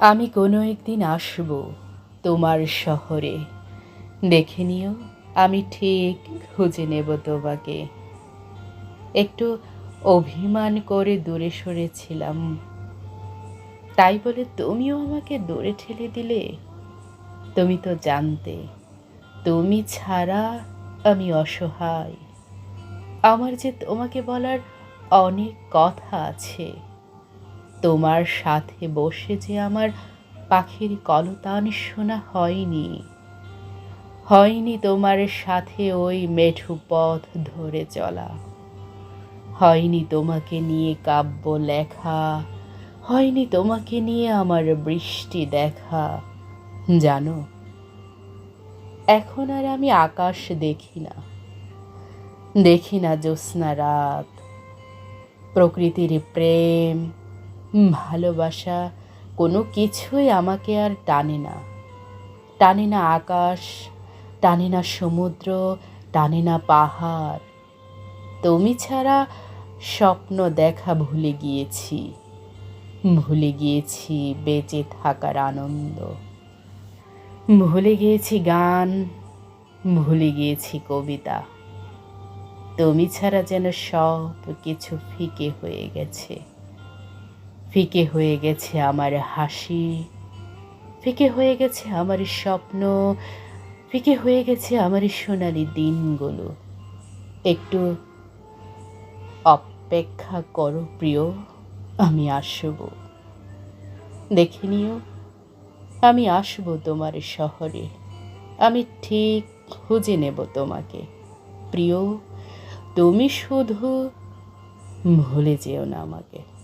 আমি কোনো একদিন আসব তোমার শহরে। দেখে নিও, আমি ঠিক খুঁজে নেব তোমাকে। একটু অভিমান করে দূরে সরেছিলাম। তাই বলে তুমিও আমাকে দূরে ঠেলে দিলে? তুমি তো জানতে, তুমি ছাড়া আমি অসহায়। আমার যে তোমাকে বলার অনেক কথা আছে। তোমার সাথে বসে যে আমার পাখির কলতান শোনা হয়নি। হয়নি তোমার সাথে ওই মেঠু পথ ধরে চলা। হয়নি তোমাকে নিয়ে কাব্য লেখা। হয়নি তোমাকে নিয়ে আমার বৃষ্টি দেখা। জানো, এখন আর আমি আকাশ দেখি না। দেখি না জ্যোৎস্না রাত। প্রকৃতির প্রেম ভালোবাসা, কোনো কিছুই আমাকে আর টানে না। টানে না আকাশ, টানে না সমুদ্র, টানে না পাহাড়। তুমি ছাড়া স্বপ্ন দেখা ভুলে গিয়েছি। ভুলে গিয়েছি বেঁচে থাকার আনন্দ। ভুলে গিয়েছি গান, ভুলে গিয়েছি কবিতা। তুমি ছাড়া যেন সব কিছু ফিকে হয়ে গেছে। ফিকে হয়ে গেছে আমার হাসি, ফিকে হয়ে গেছে আমার স্বপ্ন, ফিকে হয়ে গেছে আমার সোনালি দিনগুলো। একটু অপেক্ষা করো প্রিয়, আমি আসব। দেখে নিও, আমি আসব তোমার শহরে। আমি ঠিক খুঁজে নেব তোমাকে। প্রিয়, তুমি শুধু ভুলে যেও না আমাকে।